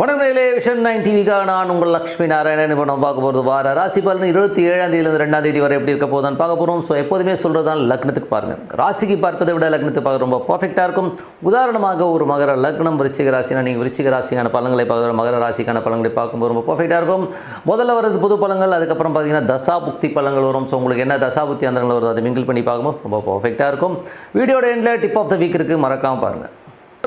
வணக்கங்களே vision nine டிவிக்காக நான் உங்கள் லக்ஷ்மி நாராயணன். இப்போ நம்ம பார்க்க போகிறது வார ராசி பலன் இருபத்தி ஏழாம் தேதியிலிருந்து ரெண்டாம் தேதி வரை எப்படி இருக்க போதான் பார்க்க போகிறோம் ஸோ எப்போதுமே சொல்கிறது தான் லக்னத்துக்கு பாருங்கள் ராசிக்கு பார்ப்பதை விட லக்னத்துக்கு பார்க்க ரொம்ப பர்ஃபெக்டாக இருக்கும். உதாரணமாக ஒரு மகர லக்னம் விருச்சிக ராசினா நீங்கள் விருச்சிக ராசிக்கான பழங்களை பார்க்குற மகர ராசிக்கான பழங்களை பார்க்கும்போது ரொம்ப பர்ஃபெக்டாக இருக்கும். முதல்ல வரது புது பழங்கள் அதுக்கப்புறம் பார்த்தீங்கன்னா தசா புக்தி பழங்கள் வரும். ஸோ உங்களுக்கு என்ன தசா புக்தி அந்தங்கள் வருது அதை மிங்கிள் பண்ணி பார்க்கும்போது ரொம்ப பர்ஃபெக்டாக இருக்கும். வீடியோட எண்டில் டிப் ஆஃப் த வீக் இருக்குது மறக்காமல் பாருங்கள்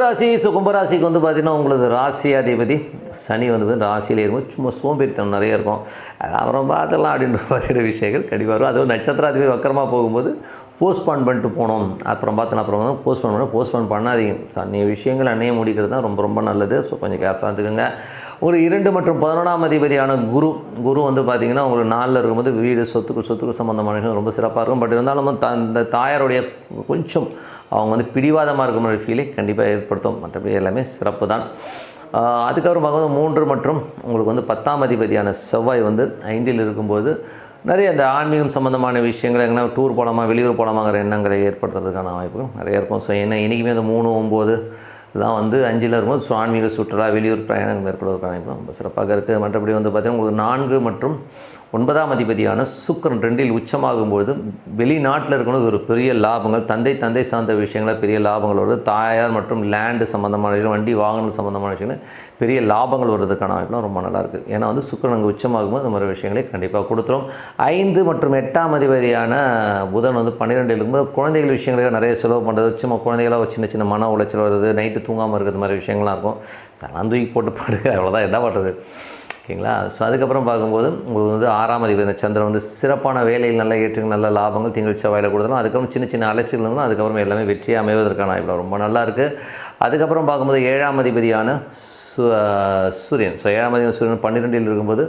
ராசி ஸோ கும்பராசிக்கு வந்து பார்த்தீங்கன்னா உங்களுக்கு ராசியாதிபதி சனி வந்து பார்த்தீங்கன்னா ராசியில் இருக்கும். சும்மா சோம்பேறித்தனம் நிறைய இருக்கும். அது அப்புறம் பார்த்துலாம் அப்படின்ற மாதிரியான விஷயங்கள் கண்டிப்பாக வரும். அதுவும் நட்சத்திராதிபதி வக்கரமாக போகும்போது போஸ்ட்பான் பண்ணிட்டு போனோம் அப்புறம் பார்த்தோன்னா அப்புறம் வந்து போஸ்ட்பான் பண்ண போஸ்ட்பான் பண்ணாதீங்க. ஸோ அன்றைய விஷயங்கள் அன்னையே முடிக்கிறது தான் ரொம்ப ரொம்ப நல்லது. ஸோ கொஞ்சம் கேர்ஃபுல்லாக இருந்துக்கோங்க. ஒரு இரண்டு மற்றும் பதினொன்றாம் அதிபதியான குரு குரு வந்து பார்த்திங்கன்னா உங்களுக்கு நாளில் இருக்கும்போது வீடு சொத்துக்கள் சொத்துக்கள் சம்மந்தமான விஷயம் ரொம்ப சிறப்பாக இருக்கும். பட் இருந்தாலும் த- இந்த தாயாருடைய கொஞ்சம் அவங்க வந்து பிடிவாதமாக இருக்கிற மாதிரி ஃபீலை கண்டிப்பாக ஏற்படுத்தும். மற்றபடி எல்லாமே சிறப்பு தான் அதுக்கப்புறமாக அதுக்கப்புறம் பார்க்கும்போது மூன்று மற்றும் உங்களுக்கு வந்து பத்தாம் அதிபதியான செவ்வாய் வந்து ஐந்தில் இருக்கும்போது நிறைய இந்த ஆன்மீகம் சம்மந்தமான விஷயங்கள் எங்கன்னா டூர் போகலாமா வெளியூர் போகலாமாங்கிற எண்ணங்களை ஏற்படுத்துறதுக்கான வாய்ப்புகள் நிறைய இருக்கும். ஸோ என்ன இன்றைக்குமே அந்த மூணு ஒம்பது இதெல்லாம் வந்து அஞ்சில் இருக்கும்போது ஸோ ஆன்மீக சுற்றுலா வெளியூர் பிரயாணங்கள் மேற்கொள்வதற்கான வாய்ப்பு ரொம்ப சிறப்பாக இருக்குது மற்றபடி வந்து பார்த்திங்கன்னா உங்களுக்கு நான்கு மற்றும் ஒன்பதாம் அதிபதியான சுக்கிரன் ரெண்டில் உச்சமாகும்பொழுது வெளிநாட்டில் இருக்கணும் ஒரு பெரிய லாபங்கள். தந்தை தந்தை சார்ந்த விஷயங்களை பெரிய லாபங்கள் வருது தாயார் மற்றும் லேண்டு சம்மந்தமான விஷயம் வண்டி வாகனம் சம்மந்தமான விஷயங்கள் பெரிய லாபங்கள் வர்றதுக்கான வாய்ப்புலாம் ரொம்ப நல்லாயிருக்கு. ஏன்னா வந்து சுக்கிரன் அங்கே உச்சமாகும்போது இந்த மாதிரி விஷயங்களை கண்டிப்பாக கொடுத்துரும். ஐந்து மற்றும் எட்டாம் அதிபதியான புதன் வந்து பன்னிரெண்டு இருக்கும்போது குழந்தைகள் விஷயங்களுக்கு நிறைய செலவு பண்ணுறது சும்மா குழந்தைகளாக சின்ன சின்ன மன உளைச்சல் வருது நைட்டு தூங்காமல் இருக்கிறது மாதிரி விஷயங்கள்லாம் இருக்கும். அதெல்லாம் தூக்கி போட்டு பாடுங்க அவ்வளோதான் என்ன பண்ணுறது ஓகேங்களா? ஸோ அதுக்கப்புறம் பார்க்கும்போது உங்களுக்கு வந்து ஆறாம் அதிபதி இந்த சந்திரன் வந்து சிறப்பான வேலையில் நல்ல ஏற்றுங்க நல்ல லாபங்கள் திங்கள் செவ்வாயில் கொடுத்தாலும் அதுக்கப்புறம் சின்ன சின்ன அலைச்சல் இருந்தாலும் அதுக்கப்புறம் எல்லாமே வெற்றியாக அமைவதற்கான வாய்ப்பு ரொம்ப நல்லா இருக்குது அதுக்கப்புறம் பார்க்கும்போது ஏழாம் அதிபதியான சு சூரியன். ஸோ ஏழாம் அதிபதி சூரியன் பன்னிரெண்டில் இருக்கும்போது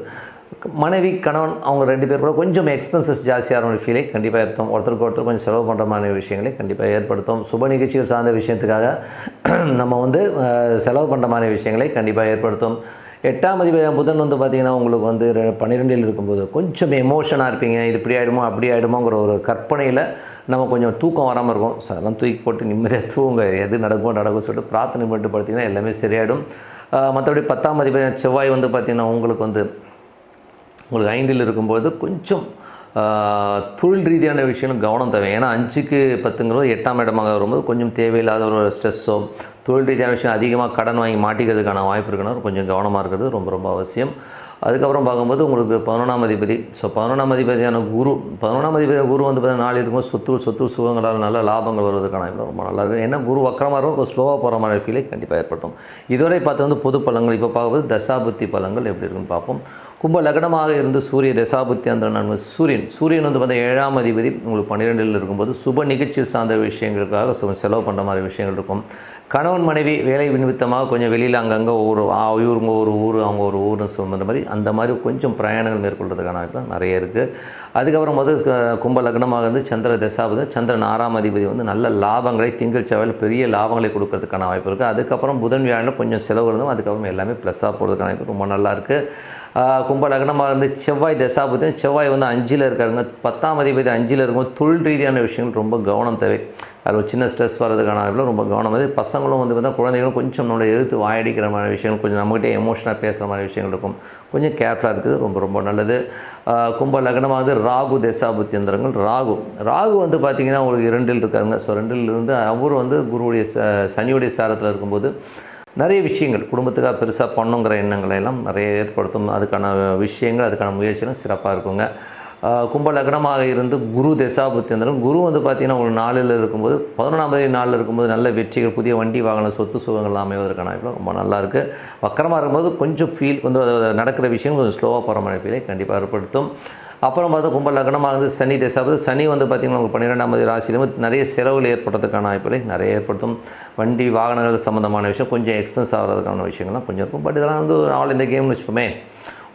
மனைவி கணவன் அவங்க ரெண்டு பேர் கூட கொஞ்சம் எக்ஸ்பென்சஸ் ஜாஸ்தியான ஒரு ஃபீலை கண்டிப்பாக ஏற்படும் ஒருத்தருக்கு ஒருத்தர் கொஞ்சம் செலவு பண்ணுற மாதிரி விஷயங்களை கண்டிப்பாக ஏற்படுத்தும். சுப நிகழ்ச்சிகள் சார்ந்த விஷயத்துக்காக நம்ம வந்து செலவு பண்ணுற மாதிரி விஷயங்களை கண்டிப்பாக ஏற்படுத்தும். எட்டாம் அதிபதி புதன் வந்து பார்த்திங்கன்னா உங்களுக்கு வந்து ரெ- பன்னிரெண்டில் இருக்கும்போது கொஞ்சம் எமோஷனாக இருப்பீங்க. இது இப்படி ஆகிடுமோ அப்படி ஆகிடுமோங்கிற ஒரு கற்பனையில் நம்ம கொஞ்சம் தூக்கம் வராமல் இருக்கும். ஸோ அதெல்லாம் தூக்கி போட்டு நிம்மதியாக தூங்க எது நடக்குமோ நடக்கும் சொல்லிட்டு பிரார்த்தனை பண்ணிட்டு பார்த்தீங்கன்னா எல்லாமே சரியாயிடும். மற்றபடி பத்தாம் அதிபதி செவ்வாய் வந்து பார்த்திங்கன்னா உங்களுக்கு வந்து உங்களுக்கு ஐந்தில் இருக்கும்போது கொஞ்சம் தொழில் ரீதியான விஷயங்கள் கவனம் தேவை. ஏன்னா அஞ்சுக்கு பத்துங்கிறது எட்டாம் இடமாக வரும்போது கொஞ்சம் தேவையில்லாத ஒரு ஸ்ட்ரெஸ்ஸோ தொழில் ரீதியான விஷயம் அதிகமாக கடன் வாங்கி மாட்டிக்கிறதுக்கான வாய்ப்பு இருக்குன்னா கொஞ்சம் கவனமாக இருக்கிறது ரொம்ப ரொம்ப அவசியம். அதுக்கப்புறம் பார்க்கும்போது உங்களுக்கு பதினொன்றாம் அதிபதி. ஸோ பதினொன்றாம் அதிபதியான குரு பதினொன்றாம் அதிபதியான குரு வந்து பார்த்தீங்கன்னா நாலு இருக்கும்போது சொத்து சொத்து சுகங்களால் நல்ல லாபங்கள் வருவதற்கான ரொம்ப நல்லா இருக்கும் ஏன்னா குரு வக்கரமாக இருக்கும் கொஞ்சம் ஸ்லோவாக போகிற மாதிரி ஃபீலை கண்டிப்பாக ஏற்படுத்தும். இதுவரை பார்த்து வந்து பொது பழங்கள் இப்போ பார்க்கும்போது தசாபுத்தி பழங்கள் எப்படி இருக்குன்னு பார்ப்போம். கும்ப லக்னமாக இருந்து சூரிய தசாபுத்தி அந்த நன்மை சூரியன். சூரியன் வந்து பார்த்தா ஏழாம் அதிபதி. உங்களுக்கு பன்னிரெண்டில் இருக்கும்போது சுப நிகழ்ச்சி சார்ந்த விஷயங்களுக்காக சு- செலவு பண்ணுற மாதிரி விஷயங்கள் இருக்கும். கணவன் மனைவி வேலை நிமித்தமாக கொஞ்சம் வெளியில் அங்கங்கே ஒவ்வொரு ஆ, இவங்க ஒரு ஊர் அவங்க ஒரு ஊர்னு சொல்கிற மாதிரி அந்த மாதிரி கொஞ்சம் பிரயாணங்கள் மேற்கொள்றதுக்கான வாய்ப்பு நிறைய இருக்குது அதுக்கப்புறம் முதல் கும்ப லக்னமாக இருந்து சந்திர தசாபதி சந்திரன் ஆறாம் அதிபதி வந்து நல்ல லாபங்களை திங்கள் செவ்வாயில் பெரிய லாபங்களை கொடுக்கறதுக்கான வாய்ப்பு இருக்குது அதுக்கப்புறம் புதன் வியாழனில் கொஞ்சம் செலவு இருந்தும் அதுக்கப்புறம் எல்லாமே ப்ளஸ்ஸாக போகிறதுக்கான வாய்ப்பு ரொம்ப நல்லா இருக்குது கும்ப லக்னமாக இருந்து செவ்வாய் தசாபதி செவ்வாய் வந்து அஞ்சில் இருக்காருங்க. பத்தாம் அதிபதி அஞ்சில் இருக்கும். தொழில் ரீதியான விஷயங்கள் ரொம்ப கவனம் தேவை. அது ஒரு சின்ன ஸ்ட்ரெஸ் வர்றதுக்கான அளவில் ரொம்ப கவனம் வந்து பசங்களும் வந்து பார்த்தா குழந்தைகளும் கொஞ்சம் நம்மளை எழுத்து வாயடிக்கிற மாதிரி விஷயங்கள் கொஞ்சம் நம்மகிட்டே எமோஷனாக பேசுகிற மாதிரி விஷயங்கள் இருக்கும். கொஞ்சம் கேர்ஃபுல்லாக இருக்குது ரொம்ப ரொம்ப நல்லது. கும்ப லக்னமாக வந்து ராகு தேசாபுத்தியந்திரங்கள் ராகு. ராகு வந்து பார்த்திங்கன்னா உங்களுக்கு இரண்டில் இருக்காருங்க ஸோ ரெண்டில் இருந்து அவர் வந்து குருவுடைய ச சனியுடைய சாரத்தில் இருக்கும்போது நிறைய விஷயங்கள் குடும்பத்துக்காக பெருசாக பண்ணுங்கிற எண்ணங்களை எல்லாம் நிறைய ஏற்படுத்தும். அதுக்கான விஷயங்கள் அதுக்கான முயற்சிகளும் சிறப்பாக இருக்குங்க. கும்ப லக்னமாக இருந்து குரு தசாபுத்தியந்திரன் குரு வந்து பார்த்திங்கன்னா உங்களுக்கு நாளில் இருக்கும்போது பதினொன்றாம் தேதி நாளில் இருக்கும்போது நல்ல வெற்றிகள் புதிய வண்டி வாகன சொத்து சுகங்கள் அமைவதற்கான வாய்ப்பு ரொம்ப நல்லாயிருக்கு வக்கரமாக இருக்கும்போது கொஞ்சம் ஃபீல் வந்து நடக்கிற விஷயம் கொஞ்சம் ஸ்லோவாக போகிற மாதிரி ஃபீலை கண்டிப்பாக ஏற்படுத்தும். அப்புறம் பார்த்தா கும்ப லக்னமாக இருந்து சனி தசாபதி சனி வந்து பார்த்திங்கன்னா உங்களுக்கு பன்னிரெண்டாம் தேதி ராசியிலும் நிறைய செலவுகள் ஏற்படுறதுக்கான வாய்ப்புகளை நிறைய ஏற்படுத்தும். வண்டி வாகனங்கள் சம்மந்தமான விஷயம் கொஞ்சம் எக்ஸ்பென்ஸ் ஆகிறதுக்கான விஷயங்கள்லாம் கொஞ்சம் இருக்கும். பட் இதெல்லாம் வந்து ஆல் இந்த கேம்னு வச்சுக்கோமே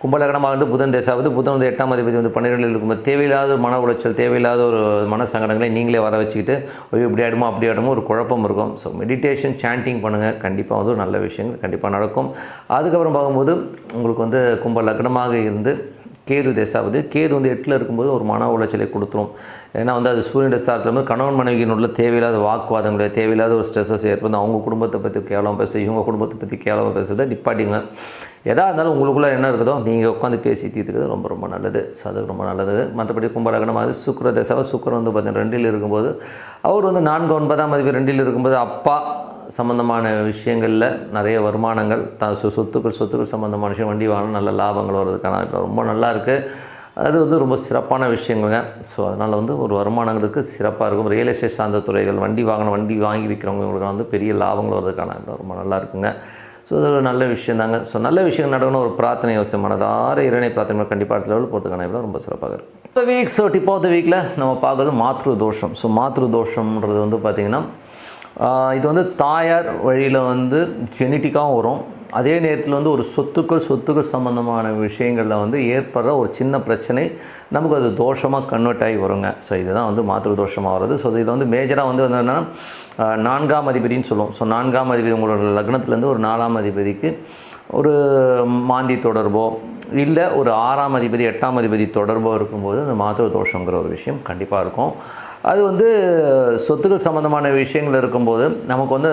கும்பலகனமாக வந்து புதன் தேசாவது புதன் வந்து எட்டாம் அதிபதி வந்து பன்னிரெண்டில் இருக்கும்போது தேவையில்லாத ஒரு மன உளைச்சல் தேவையில்லாத ஒரு மன சங்கடங்களை நீங்களே வர வச்சுக்கிட்டு ஐயோ இப்படி ஆகிடுமோ அப்படி ஆகிடுமோ ஒரு குழப்பம் இருக்கும். ஸோ மெடிடேஷன் சாண்டிங் பண்ணுங்கள் கண்டிப்பாக வந்து ஒரு நல்ல விஷயங்கள் கண்டிப்பாக நடக்கும். அதுக்கப்புறம் பார்க்கும்போது உங்களுக்கு வந்து கும்ப லக்னமாக இருந்து கேது தேசாவது கேது வந்து எட்டில் இருக்கும்போது ஒரு மன உளைச்சலை கொடுத்துரும். ஏன்னா வந்து அது சூரியன் தசாத்தில் வந்து கணவன் மனைவியின் உள்ள தேவையில்லாத வாக்குவாதங்களை தேவையில்லாத ஒரு ஸ்ட்ரெஸ்ஸஸ் ஏற்படுது. அவங்க குடும்பத்தை பற்றி கேவலமாக பேச இவங்க குடும்பத்தை பற்றி கேவலமாக பேசுறதை நிப்பாட்டிங்க எதா இருந்தாலும் உங்களுக்குள்ளே என்ன இருக்குதோ நீங்கள் உட்காந்து பேசி தீர்த்துக்கிறது ரொம்ப ரொம்ப நல்லது. ஸோ அது ரொம்ப நல்லது. மற்றபடி கும்பலகனமாக சுக்கர தசாவை சுக்கரம் வந்து பார்த்தீங்கன்னா ரெண்டில் இருக்கும்போது அவர் வந்து நான்கு ஒன்பதாம் மதிப்பு ரெண்டில் இருக்கும்போது அப்பா சம்மந்தமான விஷயங்களில் நிறைய வருமானங்கள் த சொத்துக்கள் சொத்துக்கள் சம்மந்தமான விஷயம் வண்டி வாங்கணும் நல்ல லாபங்கள் வர்றதுக்கான ரொம்ப நல்லா இருக்குது அது வந்து ரொம்ப சிறப்பான விஷயங்களுங்க. ஸோ அதனால் வந்து ஒரு வருமானங்களுக்கு சிறப்பாக இருக்கும். ரியல் எஸ்டேட் சார்ந்த துறைகள் வண்டி வாங்கின வண்டி வாங்கியிருக்கிறவங்களுக்கு வந்து பெரிய லாபங்கள் வர்றதுக்கான ரொம்ப நல்லா இருக்குங்க. ஸோ அது ஒரு நல்ல விஷயம் தாங்க ஸோ நல்ல விஷயம் நடக்கணும் ஒரு பிரார்த்தனை அவசியம் மனதார இறைனை பிரார்த்தனை கண்டிப்பாக அடுத்த லெவல் போகிறதுக்கான இடம் ரொம்ப சிறப்பாக இருக்கும் இந்த week so tip of the வீக்கில் நம்ம பார்க்குறது மாத்ரு தோஷம் ஸோ மாத்ரு தோஷம்ன்றது வந்து பார்த்திங்கன்னா இது வந்து தாயார் வழியில் வந்து ஜெனட்டிக்காகவும் வரும். அதே நேரத்தில் வந்து ஒரு சொத்துக்கள் சொத்துக்கள் சம்மந்தமான விஷயங்களில் வந்து ஏற்படுற ஒரு சின்ன பிரச்சனை நமக்கு அது தோஷமாக கன்வெர்ட் ஆகி வருங்க. ஸோ இதுதான் வந்து மாத்திரை தோஷமாக வருது ஸோ இதில் வந்து மேஜராக வந்து என்னென்னா நான்காம் அதிபதின்னு சொல்லுவோம். ஸோ நான்காம் அதிபதி உங்களோட லக்னத்துலேருந்து ஒரு நாலாம் அதிபதிக்கு ஒரு மாந்தி தொடர்போ இல்லை ஒரு ஆறாம் அதிபதி எட்டாம் அதிபதி தொடர்போ இருக்கும்போது அந்த மாத்திர தோஷங்கிற ஒரு விஷயம் கண்டிப்பாக இருக்கும். அது வந்து சொத்துக்கள் சம்மந்தமான விஷயங்கள் இருக்கும்போது நமக்கு வந்து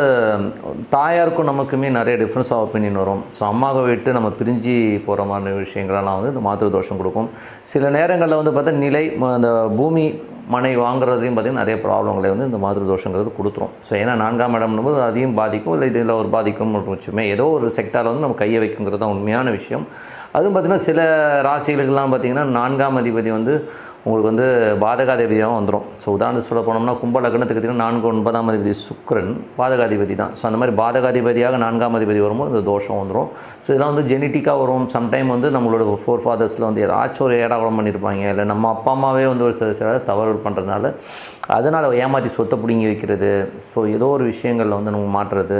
தாயாருக்கும் நமக்குமே நிறைய டிஃப்ரென்ஸ் ஆஃப் ஒப்பீனியன் வரும். ஸோ அம்மாவை விட்டு நம்ம பிரிஞ்சு போகிற மாதிரி விஷயங்களெல்லாம் வந்து இந்த மாத்திரை தோஷம் கொடுக்கும். சில நேரங்களில் வந்து பார்த்தா நிலை ம- அந்த பூமி மனை வாங்குறதுலையும் பார்த்திங்கன்னா நிறைய ப்ராப்ளங்களை வந்து இந்த மாதிரி தோஷங்கிறது கொடுத்துரும். ஸோ ஏன்னா நான்காம் இடம்னும் போது அதையும் பாதிக்கும் இல்லை இதில் ஒரு பாதிக்கும் வச்சுமே ஏதோ ஒரு செக்டாரில் வந்து நம்ம கையை வைக்குங்கிறது தான் உண்மையான விஷயம். அதுவும் பார்த்திங்கன்னா சில ராசிகளுக்கெல்லாம் பார்த்திங்கன்னா நான்காம் அதிபதி வந்து உங்களுக்கு வந்து பாதகாதிபதியாகவும் வந்துடும் ஸோ உதாரணத்துக்கு சொல்ல போனோம்னா கும்ப லக்னத்துக்கு பார்த்தீங்கன்னா நான்கு ஒன்பதாம் அதிபதி சுக்கரன் பாதகாதிபதி தான். ஸோ அந்த மாதிரி பாதகாதிபதியாக நான்காம் அதிபதி வரும்போது இந்த தோஷம் வந்துடும் ஸோ இதெல்லாம் வந்து ஜெனட்டிக்காக வரும். சம்டைம் வந்து நம்மளோட ஃபோர் ஃபாதர்ஸில் வந்து ஏதாச்சும் ஒரு ஏடாகுடம் பண்ணியிருப்பாங்க இல்லை நம்ம அப்பா அம்மாவே வந்து ஒரு சில சில தவறு பண்ணுறதுனால அதனால் ஏமாற்றி சொத்தை பிடுங்கி வைக்கிறது. ஸோ ஏதோ ஒரு விஷயங்களில் வந்து நம்ம மாட்டுறது.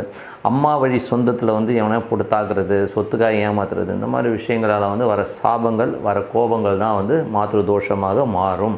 அம்மா வழி சொந்தத்தில் வந்து எவனையா போட்டு தாக்குறது சொத்துக்காக ஏமாத்துறது. இந்த மாதிரி விஷயங்களால் வந்து வர சாபங்கள் வர கோபங்கள் தான் வந்து மாத்திரு தோஷமாக மாறும்.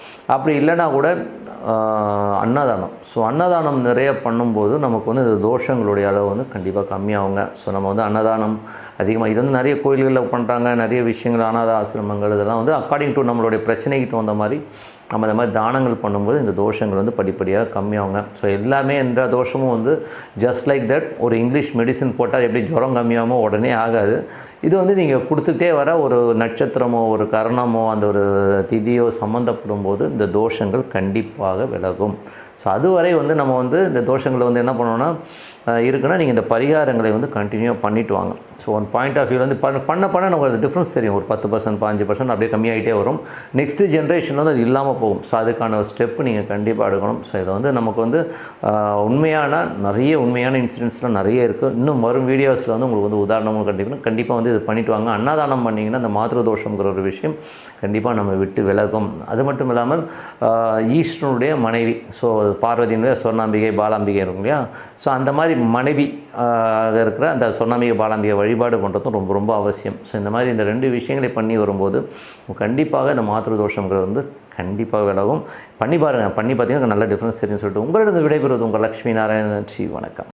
அப்படி இல்லைனா கூட அன்னதானம். ஸோ அன்னதானம் நிறைய பண்ணும்போது நமக்கு வந்து இந்த தோஷங்களுடைய அளவு வந்து கண்டிப்பாக கம்மியாகுங்க. ஸோ நம்ம வந்து அன்னதானம் அதிகமாக இது வந்து நிறைய கோயில்களில் பண்ணுறாங்க நிறைய விஷயங்கள் அனாத ஆசிரமங்கள் இதெல்லாம் வந்து அக்கார்டிங் டு நம்மளுடைய பிரச்சனைக்கு தகுந்த மாதிரி நம்ம இந்த மாதிரி தானங்கள் பண்ணும்போது இந்த தோஷங்கள் வந்து படிப்படியாக கம்மியாகுங்க. ஸோ எல்லாமே எந்த தோஷமும் வந்து ஜஸ்ட் லைக் தட் ஒரு இங்கிலீஷ் மெடிசின் போட்டால் எப்படி ஜுரம் கம்மியாகுமோ உடனே ஆகாது. இது வந்து நீங்கள் கொடுத்துக்கிட்டே வர ஒரு நட்சத்திரமோ ஒரு கரணமோ அந்த ஒரு திதியோ சம்மந்தப்படும் போது இந்த தோஷங்கள் கண்டிப்பாக விலகும். ஸோ அதுவரை வந்து நம்ம வந்து இந்த தோஷங்களை வந்து என்ன பண்ணோன்னா இருக்குன்னா நீங்கள் இந்த பரிகாரங்களை வந்து கண்டினியூ பண்ணிவிட்டு வாங்க. So one point of view வந்து பண்ண பண்ண பண்ண நமக்கு அது டிஃப்ரென்ஸ் தெரியும். ஒரு பத்து பர்சன்ட் பாஞ்சு பர்சன்ட் அப்படியே கம்மியாகிட்டே வரும். நெக்ஸ்ட்டு ஜென்ரேஷன் வந்து அது இல்லாமல் போகும். ஸோ அதுக்கான ஒரு ஸ்டெப் நீங்கள் கண்டிப்பாக எடுக்கணும். ஸோ இதை வந்து நமக்கு வந்து உண்மையான நிறைய உண்மையான இன்சிடென்ட்ஸ்லாம் நிறைய இருக்குது இன்னும் வரும் வீடியோஸில் வந்து உங்களுக்கு வந்து உதாரணமும் கண்டிப்பாக கண்டிப்பாக வந்து இது பண்ணிட்டு வாங்க. அன்னதானம் பண்ணிங்கன்னா அந்த மாத்திரு தோஷங்கிற ஒரு விஷயம் கண்டிப்பாக நம்ம விட்டு விலகும். அது மட்டும் இல்லாமல் ஈஸ்வரனுடைய மனைவி. ஸோ பார்வதியினுடைய சொர்ணாம்பிகை பாலாம்பிகை இருக்கும் இல்லையா? ஸோ அந்த மாதிரி மனைவி இருக்கிற அந்த சொர்ணாம்பிகை பாலாம்பிகை வழி வழிபாடு பண்ணுறதும் ரொம்ப ரொம்ப அவசியம். ஸோ இந்த மாதிரி இந்த ரெண்டு விஷயங்களை பண்ணி வரும்போது கண்டிப்பாக இந்த மாத்திரு தோஷங்கிறது வந்து கண்டிப்பாக விலகும். பண்ணி பாருங்கள் பண்ணி பார்த்தீங்கன்னா நல்ல டிஃப்ரென்ஸ் தெரியும்னு சொல்லிட்டு உங்களிடம் விடைபெறுவது உங்கள் லக்ஷ்மி நாராயணன். ஸ்ரீ வணக்கம்.